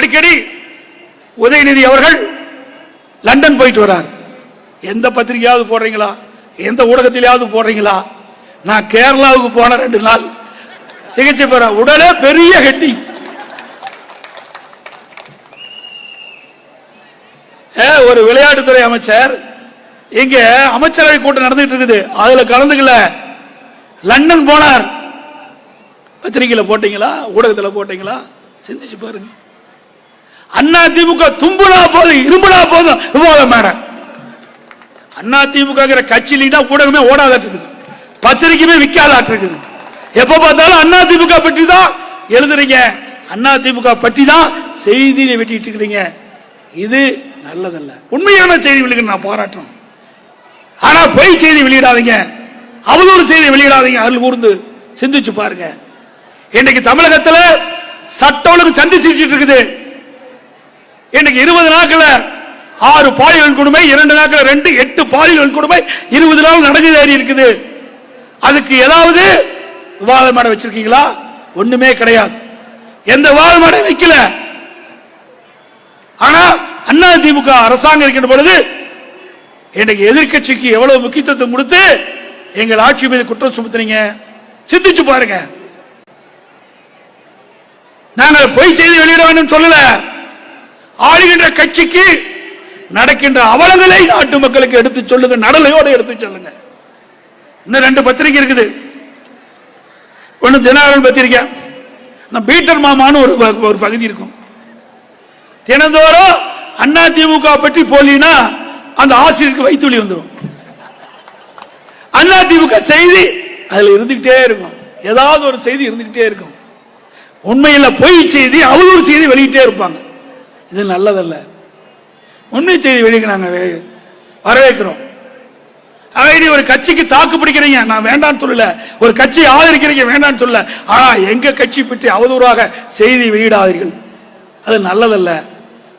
அடிக்கடி உதயநிதி அவர்கள் லண்டன் போயிட்டு வரார். எந்த பத்திரிகையாவது போடுறீங்களா? எந்த ஊடகத்திலேயாவது போடுறீங்களா? நான் கேரளாவுக்கு போன ரெண்டு நாள் சிகிச்சை பெற உடனே பெரிய ஹெட்டி ஒரு விளையாட்டுத்துறை அமைச்சர் இங்க அமைச்சரவை கூட்டம் நடந்துட்டு இருக்குது. அதுல கலந்துக்கல. லண்டன் போனார். பத்திரிகையில போட்டீங்களா? ஊடகத்துல போட்டீங்களா? சிந்திச்சு பாருங்க. அண்ணா திமுக தும்புனா போதும் இரும்புனா போதும் விவாத மேடம் அண்ணா திமுக கட்சியில ஊடகமே ஓடாதாட்டு இருக்குது. பத்திரிக்கையுமே விற்காதாட்டு இருக்குது. எப்ப பார்த்தாலும் அண்ணா திமுக பற்றி தான் எழுதுறீங்க. அண்ணா திமுக பற்றி தான் செய்தியை வெட்டிட்டு இருக்கிறீங்க. இது நல்லதல்ல. உண்மையான செய்தி வெளியிட நான் போராட்டம். ஆனா பொய் செய்தி வெளியிடாதீங்க. அவதூறு செய்தி வெளியிடாதீங்க. அருள் கூர்ந்து சிந்திச்சு பாருங்க. இன்னைக்கு தமிழகத்தில் சட்டம் ஒழுங்கு சந்தி சிரிச்சிட்டு இருக்குது. இன்னைக்கு இருபது நாட்கள ஆறு பாலியல் கொடுமை இரண்டு நாட்கள் ரெண்டு எட்டு பாலியல் கொடுமை இருபது நாள் நடந்தேறி இருக்குது. அதுக்கு ஏதாவது விவாத மேடை வச்சிருக்கீங்களா? ஒண்ணுமே கிடையாது. எந்த விவாத மேடை வைக்கல ஆனா அண்ணா திமுக அரசாங்கம் இருக்கின்ற பொழுது இன்னைக்கு எதிர்க்கட்சிக்கு எவ்வளவு முக்கியத்துவம் கொடுத்து எங்கள் ஆட்சி மீது குற்றம் சுமத்துறீங்க சிந்திச்சு பாருங்க. நாங்கள் பொய் செய்தி வெளியிட வேண்டும் சொல்லல. ஆளுகின்ற கட்சிக்கு நடக்கின்ற அவலங்களை நாட்டு மக்களுக்கு எடுத்து சொல்லுங்க நடலையோடு எடுத்து சொல்லுங்க. இன்னும் ரெண்டு பத்திரிகை இருக்குது. ஒன்று தினகரன் பத்திரிக்கை நான் பீட்டர் மாமான்னு ஒரு ஒரு பகுதி இருக்கும். தினந்தோறும் அண்ணா திமுக பற்றி போலினா அந்த ஆசிரியருக்கு வைத்துளி வந்துடும் அண்ணா திமுக செய்தி அதில் இருந்துகிட்டே இருக்கும். ஏதாவது ஒரு செய்தி இருந்துகிட்டே இருக்கும். உண்மையில் பொய் செய்தி அவதூறு செய்தி வெளியிட்டே இருப்பாங்க. இது நல்லதல்ல. உண்மை செய்தி வெளியே நாங்கள் வே- வரவேற்கிறோம். ஆக நீ ஒரு கட்சிக்கு தாக்கு பிடிக்கிறீங்க. நான் வேண்டாம்னு சொல்லல. ஒரு கட்சியை ஆதரிக்கிறீங்க வேண்டாம்னு சொல்லல. ஆனா எங்க கட்சி பற்றி அவதூறாக செய்தி வெளியிடாதீர்கள். அது நல்லதல்ல.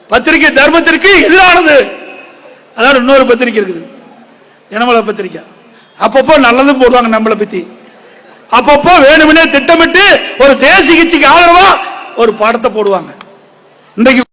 பத்திரிகை தர்மத்திற்கு எதிரானது. அதாவது இன்னொரு பத்திரிகை இருக்குது. தினமல பத்திரிக்கை அப்பப்போ நல்லதும் போடுவாங்க நம்மளை பத்தி. அப்பப்போ வேணுமெனே திட்டமிட்டு ஒரு தேசிய கட்சிக்கு ஆதரவா ஒரு படத்தை போடுவாங்க. இன்றைக்கு